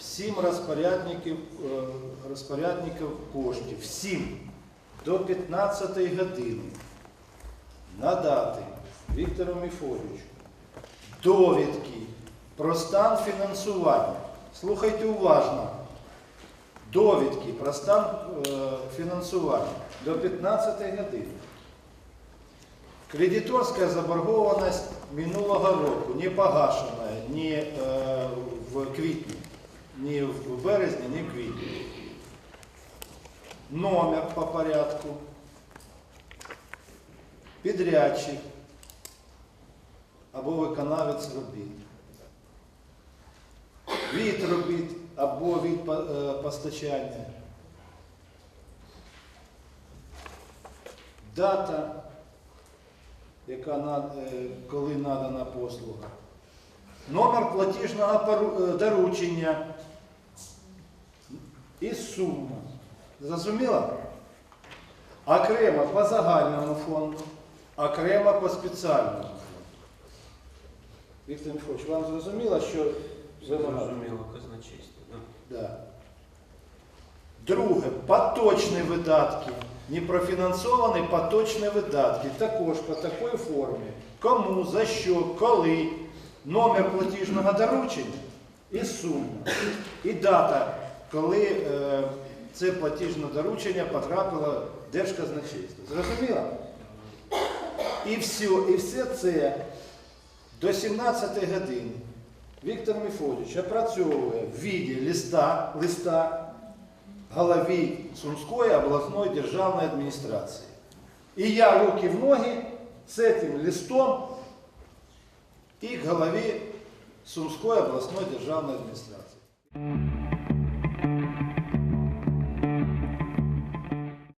всім розпорядників, е, розпорядників коштів, всім до 15 години надати Віктору Міфорічу довідки про стан фінансування. Слухайте уважно. Довідки про стан е, фінансування до 15 години. Кредиторська заборгованість минулого року не погашена ні е, в квітні, ні в березні, ні в квітні. Номер по порядку, підрядчик або виконавець робіт. Від робіт або від е, постачання. Дата яка е, коли надана послуга. Номер платіжного е, доручення і сума. Зрозуміло? Окремо по загальному фонду, окремо по спеціальному фонду. Віктор Михайлович, вам зрозуміло, що? Зрозуміло, казначейство. да. Да. Друге, поточні видатки. Непрофінансовані поточні видатки. Також по такій формі. Кому, за що, коли, номер платіжного доручення і сума. І дата, коли е, це платіжне доручення потрапило в Держказначейство. Зрозуміло? І все, і все це до 17 години Віктор Міфодович опрацьовує в віді листа, листа голові Сумської обласної державної адміністрації. І я руки в ноги з цим листом і голові Сумської обласної державної адміністрації.